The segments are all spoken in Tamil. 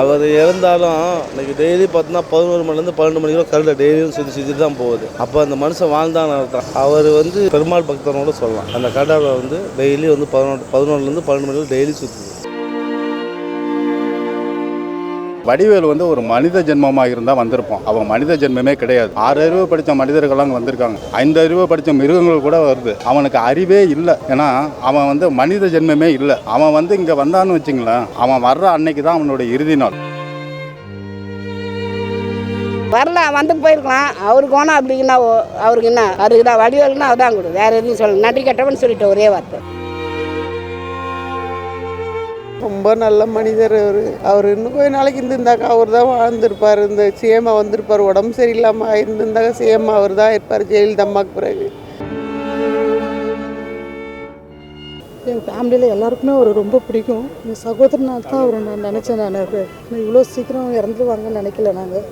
அவர் இறந்தாலும் இன்னைக்கு டெய்லி பார்த்தோன்னா பதினோரு மணிலேருந்து பன்னெண்டு மணிக்கு கரண்ட் டெய்லியும் சுற்றி சுற்றி தான் போகுது. அப்போ அந்த மனுஷன் வாழ்ந்தான்னு அர்த்தம். அவர் வந்து பெருமாள் பக்தனோட சொல்லலாம். அந்த கடாவை வந்து டெய்லி வந்து பதினொன்று பதினொன்றுலேருந்து பன்னெண்டு மணிக்கு டெய்லி சுற்றுது வடிவேல் வந்து ஒரு மனித ஜென்மமாக இருந்தால் வந்திருப்போம் அவன் மனித ஜென்மமே கிடையாது. ஆறு அறிவு படித்த மனிதர்கள்லாம் வந்திருக்காங்க. ஐந்து அறிவு படித்த மிருகங்கள் கூட வருது. அவனுக்கு அறிவே இல்லை. ஏன்னா அவன் வந்து மனித ஜென்மமே இல்லை. அவன் வந்து இங்கே வந்தான்னு வச்சுங்களேன் அவன் வர்ற அன்னைக்கு தான் அவனுடைய இறுதி நாள். வரலாம் வந்து போயிருக்கலாம். அவருக்கு வேணா அப்படின்னா ஓ- அவருக்கு என்ன? அவருக்கு தான் வடிவேலுன்னா அதான் கொடு. வேற எதுவும் சொல்ல நன்றி கட்டவன் சொல்லிட்டு ஒரே வார்த்தை. ரொம்ப நல்ல மனிதர் அவர். அவர் இன்னும் கொஞ்ச நாளைக்கு இருந்திருந்தாக்கா அவர் தான் வாழ்ந்திருப்பார். இந்த சிஎம்மா வந்திருப்பார். உடம்பு சரியில்லாமல் இருந்திருந்தாக்கா சிஎம்மா அவர் தான் இருப்பார். ஜெயலலிதா அம்மாவுக்கு பிறகு. என் ஃபேமிலியில் எல்லாருக்குமே அவர் ரொம்ப பிடிக்கும். என் சகோதரனால் தான் அவரை நான் நினச்சேன் நான். இவ்வளோ சீக்கிரம் இறந்துருவாங்கன்னு நினைக்கல நாங்கள்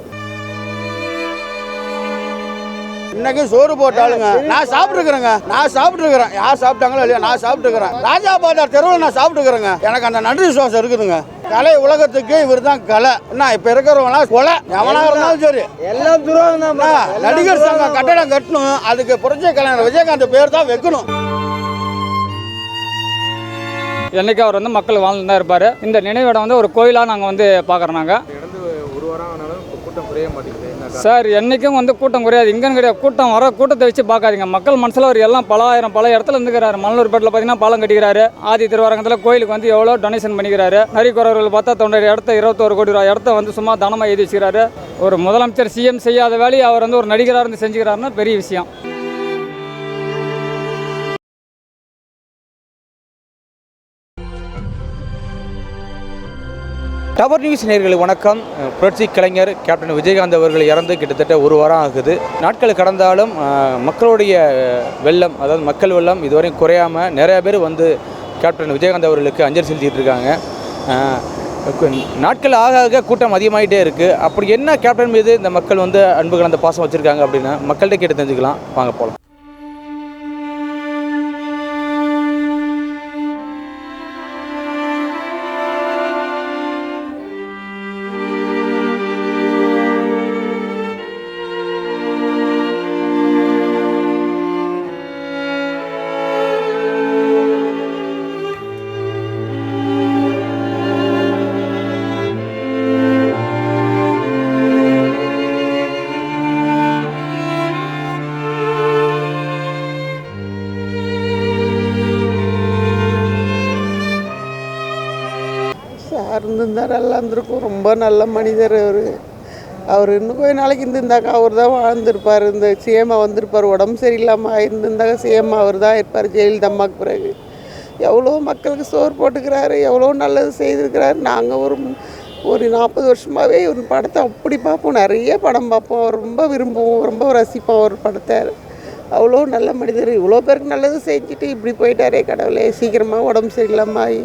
இன்னைக்கு சோறு போட்டாளுங்க. நான் சாப்பிட்டுருக்குறேங்க நான் சாப்பிட்டுருக்குறேன் யார் சாப்பிட்டாங்களோ இல்லையா நான் சாப்பிட்டுருக்குறேன் ராஜா பாதார் தெருவில் நான் சாப்பிட்டுருக்குறேங்க எனக்கு அந்த நன்றி விசுவாசம் இருக்குதுங்க. கலை உலகத்துக்கு இவர் தான் கலை. என்ன இப்போ இருக்கிறவங்களா கொலை. எவனா இருந்தாலும் சரி. எல்லாம் துரோகம் நடிகர் சங்கம் கட்டடம் கட்டணும். அதுக்கு புரட்சி கலைஞர் விஜயகாந்த் பேர் தான் வைக்கணும். என்னைக்கு அவர் வந்து மக்கள் வாழ்ந்து தான் இருப்பார். இந்த நினைவிடம் வந்து ஒரு கோயிலாக நாங்கள் வந்து பார்க்குறோம் நாங்கள் சார். என்றைக்கும் வந்து கூட்டம் குறையாது. இங்கேன்னு கிடையாது. கூட்டம் வர கூட்டத்தை வச்சு பார்க்காதீங்க. மக்கள் மனசில் அவர் எல்லாம் பல ஆயிரம் பல இடத்துல இருந்துக்கிறாரு. மல்லூர்பேட்டில் பார்த்தீங்கன்னா பாலம் கட்டிக்கிறாரு. ஆதி திருவாரங்கத்தில் கோயிலுக்கு வந்து எவ்வளோ டொனேஷன் பண்ணிக்கிறாரு. நரிக்குறவர்கள் பார்த்தா தொண்ணூறு இடத்த இருபத்தோரு கோடி ரூபா இடத்த வந்து சும்மா தனமாக எழுதி வச்சுக்கிறாரு. ஒரு முதலமைச்சர் சிஎம் செய்யாத வேலையை அவர் வந்து ஒரு நடிகராக இருந்து செஞ்சுக்கிறாருன்னா பெரிய விஷயம். டவர் நியூஸ் நேர்களை வணக்கம். புரட்சி கலைஞர் கேப்டன் விஜயகாந்த் அவர்கள் இறந்து கிட்டத்தட்ட ஒரு வாரம் ஆகுது. நாட்கள் கடந்தாலும் மக்களுடைய வெள்ளம் அதாவது மக்கள் வெள்ளம் இதுவரையும் குறையாமல் நிறையா பேர் வந்து கேப்டன் விஜயகாந்த் அவர்களுக்கு அஞ்சலி செலுத்திட்டு இருக்காங்க. நாட்கள் ஆக ஆக கூட்டம் அதிகமாகிட்டே இருக்குது அப்படி என்ன கேப்டன் மீது இந்த மக்கள் வந்து அன்பு கலந்த பாசம் வச்சுருக்காங்க அப்படின்னா மக்கள்கிட்ட கேட்டு தெரிஞ்சுக்கலாம். வாங்க போகலாம் ரொம்ப நல்ல மனிதர் அவர். அவர் இன்னும் கொஞ்ச நாளைக்கு இருந்திருந்தாக்கா அவர் தான் வாழ்ந்திருப்பார். இந்த சிஎம்மா வந்திருப்பார். உடம்பு சரியில்லாமல் இருந்திருந்தாக்கா சிஎம்மா அவர் தான் இருப்பார் ஜெயலலிதா அம்மாவுக்கு பிறகு. எவ்வளோ மக்களுக்கு சோறு போட்டுக்கிறாரு. எவ்வளோ நல்லது செய்திருக்கிறாரு. நாங்கள் ஒரு ஒரு நாற்பது வருஷமாகவே ஒரு படத்தை அப்படி பார்ப்போம். நிறைய படம் பார்ப்போம். ரொம்ப விரும்புவோம். ரொம்ப ரசிப்போம் அவர் படத்தை. அவ்வளோ நல்ல மனிதர். இவ்வளோ பேருக்கு நல்லது செஞ்சுட்டு இப்படி போயிட்டாரே கடவுளே. சீக்கிரமாக உடம்பு சரியில்லாமல் ஆகி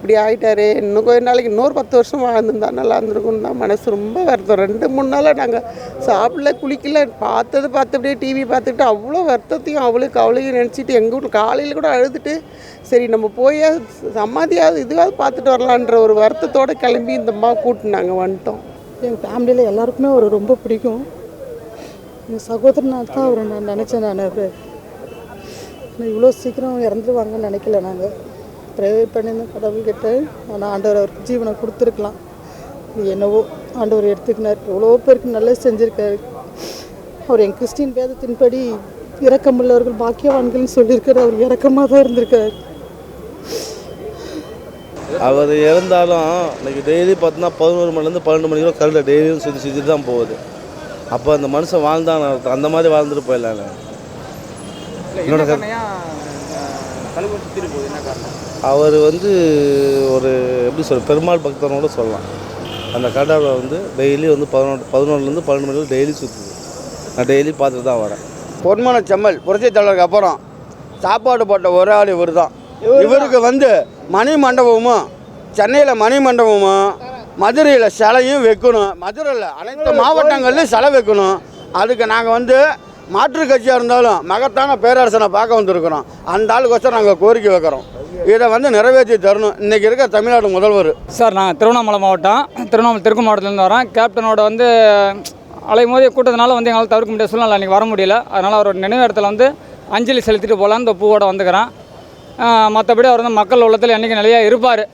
இப்படி ஆகிட்டாரு இன்னும் கொஞ்ச நாளைக்கு இன்னொரு பத்து வருஷம் வாழ்ந்துருந்தா நல்லா இருந்திருக்கும் தான் மனசு ரொம்ப வருத்தம். ரெண்டு மூணு நாளாக நாங்கள் சாப்பிடல குளிக்கல பார்த்தது பார்த்து அப்படியே டிவி பார்த்துக்கிட்டு அவ்வளோ வருத்தத்தையும் அவ்வளோ கவலையும் நினச்சிட்டு எங்கள் வீட்டில் காலையில் கூட அழுதுட்டு சரி நம்ம போய் சமாதியாவது இதுவாவது பார்த்துட்டு வரலான்ற ஒரு வருத்தத்தோடு கிளம்பி இந்த அம்மா கூட்டு நாங்கள் வந்துட்டோம். என் ஃபேமிலியில் எல்லாருக்குமே அவர் ரொம்ப பிடிக்கும். என் சகோதரனாக தான் அவரை நான் நினச்சேன் நான். இவ்வளோ சீக்கிரம் இறந்துருவாங்கன்னு நினைக்கல நாங்கள் ப்ரேயர் பண்ணியிருந்தேன் கடவுள்கிட்ட ஆனால் ஆண்டவர் அவருக்கு ஜீவனை கொடுத்துருக்கலாம். இது என்னவோ ஆண்டவர் எடுத்துக்கினார். எவ்வளோ பேருக்கு நல்லது செஞ்சுருக்காரு. அவர் என் கிறிஸ்டின் வேதத்தின்படி இரக்கமுள்ளவர்கள் பாக்கியவான்கள்னு சொல்லியிருக்காரு. அவர் இரக்கமாக தான் இருந்திருக்காரு. அவர் இறந்தாலும் இன்னைக்கு டெய்லி பார்த்தோன்னா பதினோரு மணிலேருந்து பன்னெண்டு மணிக்கு கரண்ட் டெய்லியும் சுற்றி சுற்றி தான் போகுது. அப்போ அந்த மனுஷன் வாழ்ந்தான்னு அர்த்தம். அந்த மாதிரி வாழ்ந்துட்டு போயிடலாங்க என்னோட கருத்து அவர் வந்து ஒரு எப்படி சொல்ற பெருமாள் பக்தனோட சொல்லலாம். அந்த கடாவை வந்து டெய்லி வந்து பதினொன்று பதினொன்றுலேருந்து பன்னெண்டு மணிக்கு டெய்லி சுற்றுது நான் டெய்லி பார்த்துட்டு தான் வரேன். பொன்மன செம்மல் புரட்சி தலைவருக்கு அப்புறம் சாப்பாடு போட்ட ஒரு ஆள் இவர் தான். இவருக்கு வந்து மணி மண்டபமும் சென்னையில் மணி மண்டபமும் மதுரையில் சிலையும் வைக்கணும். மதுரையில் அனைத்து மாவட்டங்கள்லையும் சிலை வைக்கணும். அதுக்கு நாங்கள் வந்து மாற்று கட்சியாக இருந்தாலும் மகத்தான பேரரசனை பார்க்க வந்திருக்கிறோம். அந்த ஆளுக்கோசரம் நாங்கள் கோரிக்கை வைக்கிறோம். இதை வந்து நிறைவேற்றி தரணும். இன்றைக்கி இருக்க தமிழ்நாடு முதல்வர். சார் நான் திருவண்ணாமலை மாவட்டம் திருவண்ணாமலை தெற்கு மாவட்டத்துலேருந்து வரேன் கேப்டனோட வந்து அலைமோதிய கூட்டத்தினால வந்து எங்களால் தவிர்க்க முடியாத சூழ்நிலை அன்றைக்கி வர முடியல. அதனால் அவரோட நினைவு இடத்துல வந்து அஞ்சலி செலுத்திட்டு போகலான்னு இந்த பூவோட வந்துக்கிறேன். மற்றபடி அவர் வந்து மக்கள் உள்ளத்தில் என்றைக்கு நிலையாக இருப்பார்.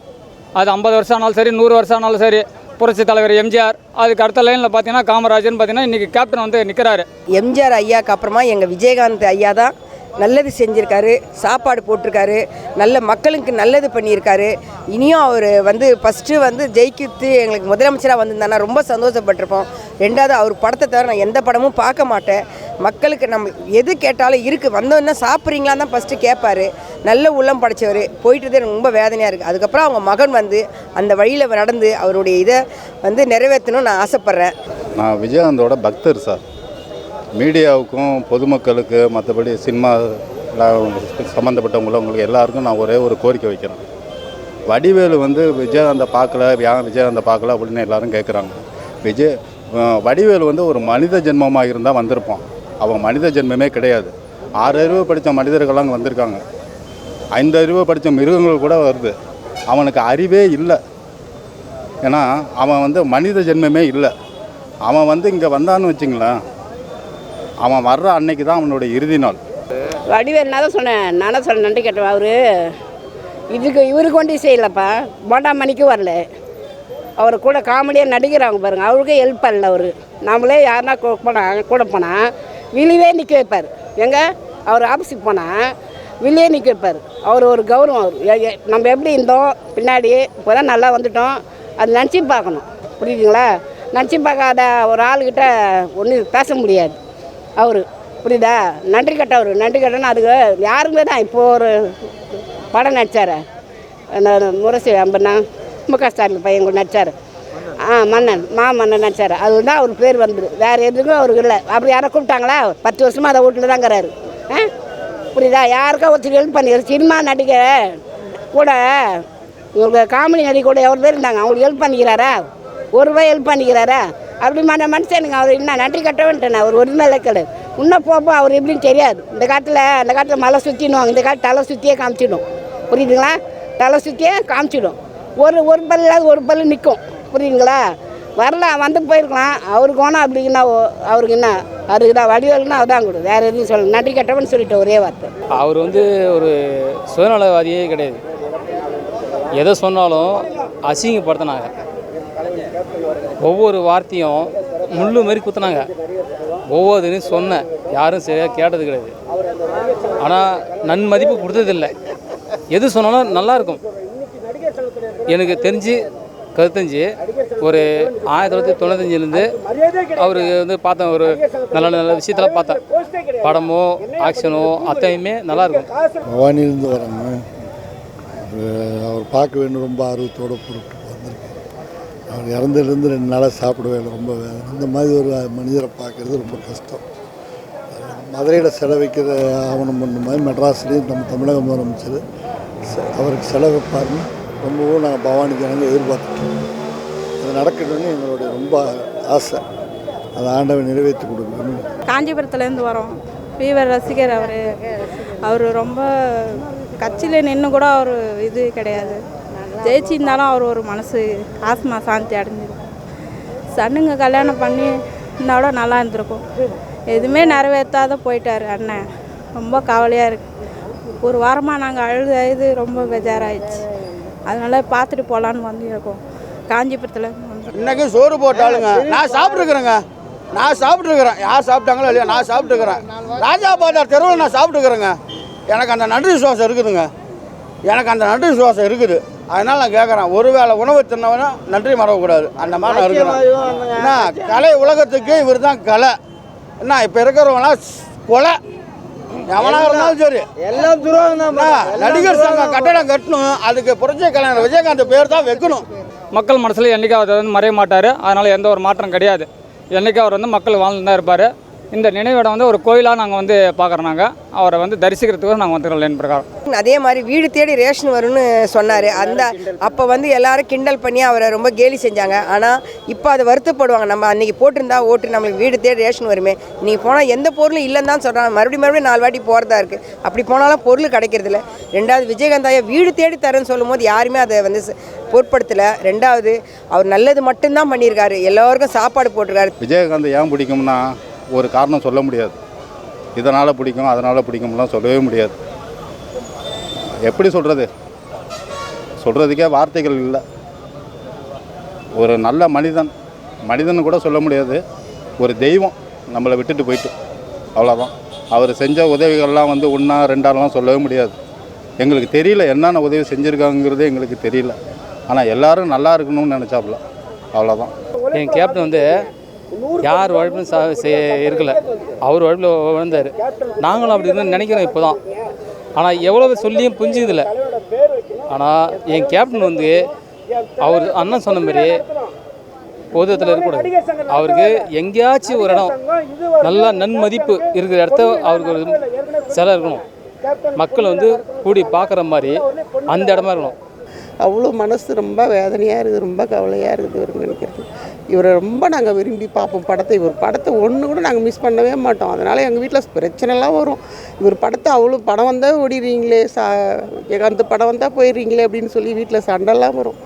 அது ஐம்பது வருஷம் ஆனாலும் சரி நூறு வருஷம் ஆனாலும் சரி புரட்சி தலைவர் எம்ஜிஆர். அதுக்கு அடுத்த லைனில் பார்த்தீங்கன்னா காமராஜர்னு பார்த்தீங்கன்னா இன்றைக்கி கேப்டன் வந்து நிற்கிறாரு எம்ஜிஆர் ஐயாக்கு அப்புறமா எங்கள் விஜயகாந்த் ஐயா தான் நல்லது செஞ்சுருக்காரு சாப்பாடு போட்டிருக்காரு நல்ல மக்களுக்கு நல்லது பண்ணியிருக்காரு. இனியும் அவர் வந்து ஃபஸ்ட்டு வந்து ஜெயிக்கித்து எங்களுக்கு முதலமைச்சராக வந்திருந்தானா ரொம்ப சந்தோஷப்பட்டிருப்போம். ரெண்டாவது அவர் படத்தை தவிர நான் எந்த படமும் பார்க்க மாட்டேன். மக்களுக்கு நம்ம எது கேட்டாலும் இருக்குது வந்தோன்னா சாப்பிட்றீங்களா தான் ஃபஸ்ட்டு கேட்பார். நல்ல உள்ளம் படைச்சவர். போயிட்டு எனக்கு ரொம்ப வேதனையாக இருக்குது அதுக்கப்புறம் அவங்க மகன் வந்து அந்த வழியில் நடந்து அவருடைய இதை வந்து நிறைவேற்றணும்னு நான் ஆசைப்பட்றேன். நான் விஜயகாந்தோட பக்தர் சார். மீடியாவுக்கும் பொதுமக்களுக்கு மற்றபடி சினிமா சம்மந்தப்பட்டவங்களும் உங்களுக்கு எல்லாருக்கும் நான் ஒரே ஒரு கோரிக்கை வைக்கிறேன். வடிவேலு வந்து விஜயகாந்தை பார்க்கல ஏன் விஜயகாந்தை பார்க்கல அப்படின்னு எல்லாரும் கேட்குறாங்க விஜய் வடிவேலு வந்து ஒரு மனித ஜென்மமாக இருந்தால் வந்திருப்பான். அவன் மனித ஜென்மமே கிடையாது. ஆறு அறிவு படித்த மனிதர்கள்லாம் அங்கே வந்திருக்காங்க. ஐந்து அறிவு படித்த மிருகங்கள் கூட வருது. அவனுக்கு அறிவே இல்லை. ஏன்னா அவன் வந்து மனித ஜென்மமே இல்லை. அவன் வந்து இங்கே வந்தான்னு வச்சுங்களேன் அவன் வர்ற அன்னைக்கு தான் அவனுடைய இறுதி நாள். வடிவேல் நான் தான் சொன்னேன்? நானே சொன்னேன் நன்றி கேட்டேன் அவர்? இதுக்கு இவருக்கு ஒன்றும் செய்யலப்பா போண்டா மணிக்கு வரல. அவர் கூட காமெடியாக நடிக்கிறாங்க பாருங்க. அவருக்கே ஹெல்ப் பண்ணல அவர். நாமளே யாருனா போனால் கூட போனால் வெளியே நிற்க வைப்பார். எங்க? அவர் ஆஃபீஸுக்கு போனால் வெளியே நிற்க வைப்பார். அவர் ஒரு கௌரவம் அவர். நம்ம எப்படி இருந்தோம் பின்னாடி? இப்போ தான் நல்லா வந்துட்டோம். அது நினச்சி பார்க்கணும். புரியுதுங்களா? நினச்சி பார்க்காத ஒரு ஆளுக்கிட்ட ஒன்றும் பேச முடியாது. அவர். புரியுதா? நன்றி கட்டவர். நன்றி கட்டணும் அதுக்கு யாருமே தான் இப்போ ஒரு படம் நடித்தார் அந்த முரசி அம்பண்ணா முக ஸ்டாலின் பையன் கூட நடித்தார் ஆ மன்னன் மா மன்னன் நடித்தார் அது தான் அவர் பேர் வந்துரு வேறு எதுக்கும் அவருக்கு இல்லை. அப்படி யாரை கூப்பிட்டாங்களா? பத்து வருஷமாக அதை வீட்டில் தான் இருக்கிறாரு. ஆ? புரியுதா? யாருக்கோ ஒருத்தர் ஹெல்ப் பண்ணிடுற சினிமா நடிகர் கூட உங்களுக்கு காமெடி நடிகை கூட எவ்வளோ பேர் இருந்தாங்க? அவங்களுக்கு ஹெல்ப் பண்ணிக்கிறாரா? ஒரு ரூபாய் ஹெல்ப் பண்ணிக்கிறாரா? அப்படி மன மனுஷனுங்க அவர் என்ன நன்றி கட்டவன்ட்டேன் அவர் ஒரு நாள் கிடையாது இன்னும் போப்போ அவர் எப்படின்னு தெரியாது. இந்த காலத்தில் அந்த காலத்தில் மலை சுற்றினுவாங்க இந்த காலத்து தலை சுற்றியே காமிச்சிடும். புரியுதுங்களா? தலை சுற்றியே காமிச்சிடும். ஒரு ஒரு பல் இல்லாத ஒரு பல் நிற்கும் புரியுதுங்களா? வரலாம் வந்து போயிருக்கலாம். அவருக்கு வேணா அப்படின்னா அவருக்கு என்ன அவருக்கு தான் வடிவல்னா அதான் கொடு வேறு எதுவும் சொல்ல நன்றி கட்டவன் சொல்லிட்டு ஒரே வார்த்தை. அவர் வந்து ஒரு சுயநலவாதியே கிடையாது. எதை சொன்னாலும் அசிங்கப்படுத்தினாங்க. ஒவ்வொரு வார்த்தையும் முள்ளு மாதிரி குத்துனாங்க. ஒவ்வொருத்தரையும் சொன்னேன். யாரும் சரியாக கேட்டது கிடையாது. ஆனால் நன்மதிப்பு கொடுத்ததில்லை. எது சொன்னாலும் நல்லா இருக்கும். எனக்கு தெரிஞ்சு கருத்தஞ்சு ஒரு ஆயிரத்தி தொள்ளாயிரத்தி தொண்ணூத்தஞ்சிலேருந்து அவர் வந்து பார்த்தேன். ஒரு நல்ல நல்ல விஷயத்தெல்லாம் பார்த்தேன். படமோ ஆக்ஷனோ அத்தையுமே நல்லாயிருக்கும் பவானியிலேருந்து வரேங்க. அவர் பார்க்க வேண்டும். ரொம்ப ஆர்வத்தோடு பொருட்டு அவர் இறந்துலேருந்து ரெண்டு நாளாக சாப்பிடவே இல்லை ரொம்ப இந்த மாதிரி ஒரு மனிதரை பார்க்குறது ரொம்ப கஷ்டம். மதுரையில் செலவைக்கிற ஆவணம் பண்ண மாதிரி மெட்ராஸ்லேயும் நம்ம தமிழக முதலமைச்சர் அவருக்கு செலவு செலவைப்பாருன்னு ரொம்பவும் நாங்கள் பவானி ஜனங்க எதிர்பார்த்துட்டோம். அது நடக்கணும்னு எங்களுடைய ரொம்ப ஆசை. அதை ஆண்டவன் நிறைவேற்றி கொடுக்கணும். காஞ்சிபுரத்துலேருந்து வரோம். வீவர் ரசிகர் அவர். அவர் ரொம்ப கட்சியில் நின்று கூட அவர் இது கிடையாது. ஜெயிச்சிருந்தாலும் அவர் ஒரு மனசு ஆத்மா சாந்தி அடைஞ்சிருக்கும் சன்னுங்க கல்யாணம் பண்ணி இருந்தாவோட நல்லா இருந்திருக்கும். எதுவுமே நிறைவேற்றாத போயிட்டார் அண்ணன். ரொம்ப கவலையாக இருக்கு. ஒரு வாரமாக நாங்கள் அழுது அழுது ரொம்ப பெஜாராயிடுச்சு. அதனால பார்த்துட்டு போகலான்னு வந்துருக்கோம். காஞ்சிபுரத்தில் இன்னைக்கு சோறு போட்டாளுங்க. நான் சாப்பிட்ருக்குறேங்க நான் சாப்பிட்ருக்குறேன் யார் சாப்பிட்டாங்களோ இல்லையா நான் சாப்பிட்டுருக்குறேன் ராஜா பாதார் தெருவில் நான் சாப்பிட்டுருக்குறேங்க எனக்கு அந்த நன்றி விசுவாசம் இருக்குதுங்க. எனக்கு அந்த நன்றி விசுவாசம் இருக்குது. அதனால் நான் கேட்குறேன் ஒருவேளை உணவு தின்னவனா நன்றி மறக்கக்கூடாது. அந்த மாதிரி நான் இருக்கிறேன் என்ன கலை உலகத்துக்கு இவர் தான் கலை. என்ன இப்போ இருக்கிறவங்களாம் கொலை. எவனா இருந்தாலும் சரி. எல்லாம் என்ன, நடிகர் சங்கம் கட்டடம் கட்டணும். அதுக்கு புரட்சி கலைஞர் விஜயகாந்த் பேர் தான் வைக்கணும். மக்கள் மனசில் என்றைக்கும் அவர் வந்து மறைய மாட்டார். அதனால் எந்த ஒரு மாற்றம் கிடையாது. என்றைக்கும் அவர் வந்து மக்கள் வாழ்ந்து தான் இருப்பார். இந்த நினைவிடம் வந்து ஒரு கோயிலாக நாங்கள் வந்து பார்க்குறோம் நாங்கள் அவரை வந்து தரிசிக்கிறதுக்கு நாங்கள் வந்துக்கிறோம் லைன் பிரகாரம். அதே மாதிரி வீடு தேடி ரேஷன் வரும்னு சொன்னார். அந்த அப்போ வந்து எல்லாரும் கிண்டல் பண்ணி அவரை ரொம்ப கேலி செஞ்சாங்க. ஆனால் இப்போ அதை வருத்தப்படுவாங்க. நம்ம அன்றைக்கி போட்டிருந்தா ஓட்டு நம்மளுக்கு வீடு தேடி ரேஷன் வருமே. நீங்கள் போனால் எந்த பொருளும் இல்லைன்னு தான் சொல்கிறாங்க மறுபடியும் மறுபடியும் நாலு வாட்டி போகிறதா இருக்குது அப்படி போனாலும் பொருள் கிடைக்கிறது இல்ல. ரெண்டாவது விஜயகாந்த் ஐயா வீடு தேடி தரேன்னு சொல்லும்போது யாருமே அதை வந்து பொருட்படுத்தலை. ரெண்டாவது அவர் நல்லது மட்டும்தான் பண்ணியிருக்காரு. எல்லோருக்கும் சாப்பாடு போட்டிருக்காரு. விஜயகாந்த் ஏன் பிடிக்கும்னா ஒரு காரணம் சொல்ல முடியாது. இதனால் பிடிக்கும் அதனால் பிடிக்கும்லாம் சொல்லவே முடியாது. எப்படி சொல்கிறது சொல்கிறதுக்கே வார்த்தைகள் இல்லை. ஒரு நல்ல மனிதன் மனிதன் கூட சொல்ல முடியாது. ஒரு தெய்வம் நம்மளை விட்டுட்டு போயிட்டு அவ்வளோதான் அவர் செஞ்ச உதவிகள்லாம் வந்து ஒன்றா ரெண்டாலாம் சொல்லவே முடியாது. எங்களுக்கு தெரியல என்னென்ன உதவி செஞ்சுருக்காங்கிறது எங்களுக்கு தெரியல. ஆனால் எல்லாரும் நல்லா இருக்கணும்னு நினச்சாப்புல அவ்வளோதான் என் கேப்டன் வந்து யார் உழைப்பும் சா இருக்கல. அவர் உழைப்பில் விழுந்தார். நாங்களும் அப்படி இருந்து நினைக்கிறோம் இப்போ தான் ஆனால் எவ்வளோ சொல்லியும் புரிஞ்சுதில்ல ஆனால் என் கேப்டன் வந்து அவர் அண்ணன் சொன்ன மாதிரி பொதுத்தில் இருக்கக்கூடாது. அவருக்கு எங்கேயாச்சும் ஒரு இடம் நல்லா நன்மதிப்பு இருக்கிற இடத்த அவருக்கு ஒரு சிலை இருக்கணும். மக்கள் வந்து கூடி பார்க்குற மாதிரி அந்த இடமா இருக்கணும். அவ்வளோ மனசு ரொம்ப வேதனையாக இருக்குது ரொம்ப கவலையாக இருக்குது நினைக்கிறது இவரை ரொம்ப நாங்கள் விரும்பி பார்ப்போம். படத்தை இவர் படத்தை ஒன்று கூட நாங்கள் மிஸ் பண்ணவே மாட்டோம். அதனால் எங்கள் வீட்டில் பிரச்சனைலாம் வரும். இவர் படத்தை அவ்வளோ படம் வந்தால் ஓடிடுறீங்களே சா அந்த படம் வந்தால் போயிடுறீங்களே அப்படின்னு சொல்லி வீட்டில் சண்டைலாம் வரும்.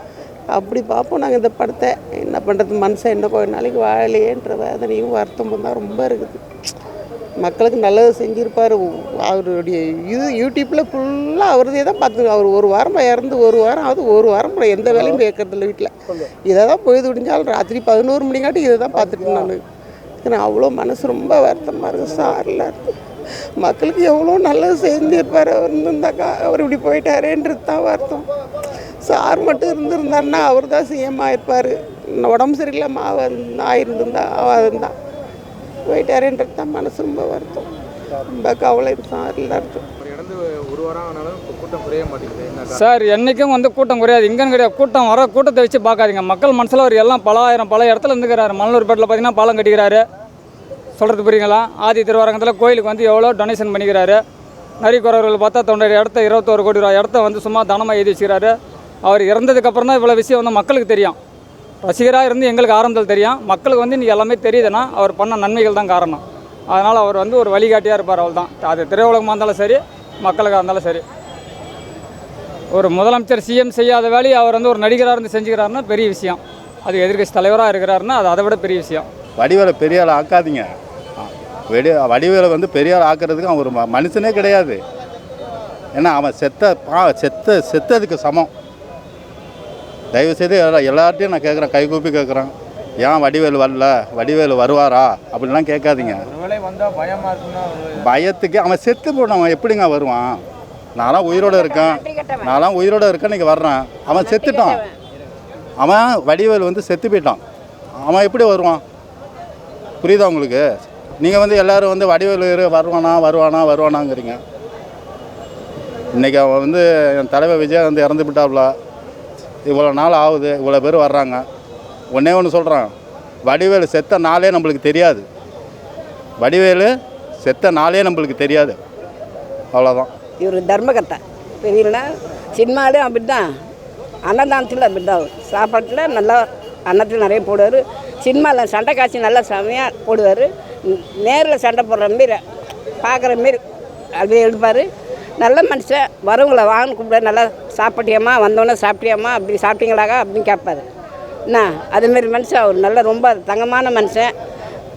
அப்படி பார்ப்போம் நாங்கள் இந்த படத்தை. என்ன பண்ணுறது மனுஷன் என்ன கொஞ்ச நாளைக்கு வாழலையேன்ற வேதனையும் வருத்தமும் தான் ரொம்ப இருக்குது. மக்களுக்கு நல்லது செஞ்சுருப்பார். அவருடைய இது யூடியூப்பில் ஃபுல்லாக அவரதே தான் பார்த்து அவர் ஒரு வாரமாக இறந்து ஒரு வாரம் அது ஒரு வாரம் எந்த வேலையும் கேட்கறதில்ல வீட்டில் இதை தான் பொழுது விடிஞ்சாலும் ராத்திரி பதினோரு மணிக்காட்டி இதை தான் பார்த்துட்டு நான். எனக்கு அவ்வளோ மனசு ரொம்ப வருத்தமாக இருக்குது சாரில் மக்களுக்கு எவ்வளோ நல்லது செஞ்சிருப்பார். அவர் இருந்திருந்தாக்கா அவர் இப்படி போயிட்டாரேன்றது தான் வருத்தம். சார் மட்டும் இருந்திருந்தாருன்னா அவர் தான் சிஎம் ஆயிருப்பார். உடம்பு சரியில்லாமல் ஆயிருந்திருந்தா அவ இருந்தா. போயிட்டாரேன்றது தான் மனசு ரொம்ப வருத்தம். ரொம்ப கவலை சார் எல்லாருக்கும் இறந்து ஒரு வாரம் ஆனாலும் கூட்டம் குறைய மாட்டேங்குது. என்ன சார் என்றைக்கும் வந்து கூட்டம் குறையாது. இங்கன்னு கிடையாது. கூட்டம் வர கூட்டத்தை வச்சு பார்க்காதீங்க. மக்கள் மனசில் அவர் எல்லாம் பல ஆயிரம் பல இடத்துல இருந்துக்கிறாரு. மணலூர்பேட்டில் பார்த்தீங்கன்னா பாலம் கட்டிக்கிறாரு. சொல்கிறது புரியுங்களா? ஆதி திருவாரங்கத்தில் கோயிலுக்கு வந்து எவ்வளோ டொனேஷன் பண்ணிக்கிறாரு. நரிக்குறவர்கள் பார்த்தா தொண்ணூறு இடத்த இருபத்தோரு கோடி ரூபா இடத்த வந்து சும்மா தானமாக எழுதி வச்சுக்கிறாரு. அவர் இறந்ததுக்கப்புறம் தான் இவ்வளோ விஷயம் வந்து மக்களுக்கு தெரியும். ரசிகராக இருந்து எங்களுக்கு ஆரம்பத்தில் தெரியும். மக்களுக்கு வந்து இன்றைக்கி எல்லாமே தெரியுதுன்னா அவர் பண்ண நன்மைகள் தான் காரணம். அதனால் அவர் வந்து ஒரு வழிகாட்டியாக இருப்பார் அவள் தான் அது திரையுலகமாக இருந்தாலும் சரி மக்களுக்காக இருந்தாலும் சரி. ஒரு முதலமைச்சர் சிஎம் செய்யாத வேலையை அவர் வந்து ஒரு நடிகராக இருந்து செஞ்சுக்கிறாருன்னா பெரிய விஷயம். அது எதிர்க்கட்சி தலைவராக இருக்கிறாருன்னா அது அதை விட பெரிய விஷயம். வடிவேலை பெரிய ஆள் ஆக்காதீங்க. வெடி வடிவேலை வந்து பெரிய ஆள் ஆக்கிறதுக்கு அவன் ஒரு ம- மனுஷனே கிடையாது. ஏன்னா அவன் செத்த பா செத்த செத்ததுக்கு சமம். தயவுசெய்து எல்லா- எல்லார்ட்டையும் நான் கேட்குறேன். கைகூப்பி கேட்குறேன். ஏன் வடிவேலு வரல? வடிவேலு வருவாரா? அப்படிலாம் கேட்காதீங்க. பயத்துக்கு அவன் செத்து போனவன் எப்படிங்க வருவான்? நான்லாம் உயிரோட இருக்கேன். நான்லாம் உயிரோட இருக்கேன் நீங்கள் வர்றேன். அவன் செத்துட்டான். அவன் வடிவேல் வந்து செத்து போயிட்டான். அவன் எப்படி வருவான்? புரியுதா உங்களுக்கு? நீங்கள் வந்து எல்லாரும் வந்து வடிவேலு வருவானா வருவானா வருவானாங்கிறீங்க. இன்றைக்கி அவன் வந்து என் தலைவர் விஜயகாந்த் இறந்து விட்டாப்ல. இவ்வளோ நாள் ஆகுது இவ்வளோ பேர் வர்றாங்க. ஒன்றே ஒன்று சொல்கிறான் வடிவேலு செத்த நாளே நம்மளுக்கு தெரியாது. வடிவேலு செத்த நாளே நம்மளுக்கு தெரியாது. அவ்வளோதான் இவர் தர்மகர்த்தா. பெரியனா சினிமாலே அப்படி தான் அன்னதானத்தில் அப்படி தான் சாப்பாட்டில் நல்லா அன்னத்தில் நிறைய போடுவார். சினிமாவில் சண்டை காட்சி நல்லா செமையாக போடுவார். நேரில் சண்டை போடுற மாரி பார்க்குற மாரி அப்படியே எடுப்பார். நல்ல மனுஷன் வரவங்கள வாங்கன்னு கூப்பிட நல்லா சாப்பிட்டியாம்மா? வந்தோடனே சாப்பிட்டியாம்மா? அப்படி சாப்பிட்டீங்களாக்கா? அப்படின்னு கேட்பாரு. என்ன அதுமாரி மனுஷன் அவர் நல்ல ரொம்ப தங்கமான மனுஷன்.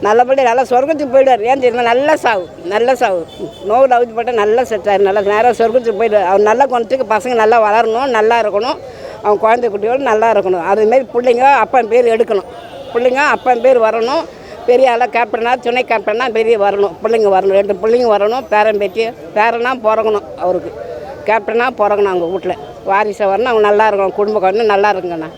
நல்லபடியாக நல்லா சொர்க்கத்துக்கு போயிடுவார். ஏன் தெரியுமா? நல்லா சாவு நல்ல சாவு. நோவில் போட்டால் நல்லா செத்தார் நல்லா நேராக சொர்க்கத்துக்கு போயிடுவார். அவர் நல்லா குணத்துக்கு பசங்க நல்லா வளரணும் நல்லா இருக்கணும். அவன் குழந்தை குட்டியோடு நல்லா இருக்கணும். அதுமாரி பிள்ளைங்க அப்பன் பேர் எடுக்கணும். பிள்ளைங்க அப்பன் பேர் வரணும். பெரிய ஆளாக கேப்டனாக துணை கேப்டனாக பெரிய வரணும். பிள்ளைங்க வரணும். ரெண்டு பிள்ளைங்க வரணும். பேரன் பேட்டி பேரனாக பிறக்கணும் அவருக்கு. கேப்டனாக பிறக்கணும் அவங்க வீட்டில் வாரிசை வரணும் அவங்க நல்லா இருக்கணும் குடும்ப குழந்தை நல்லா இருக்குங்கண்ணா.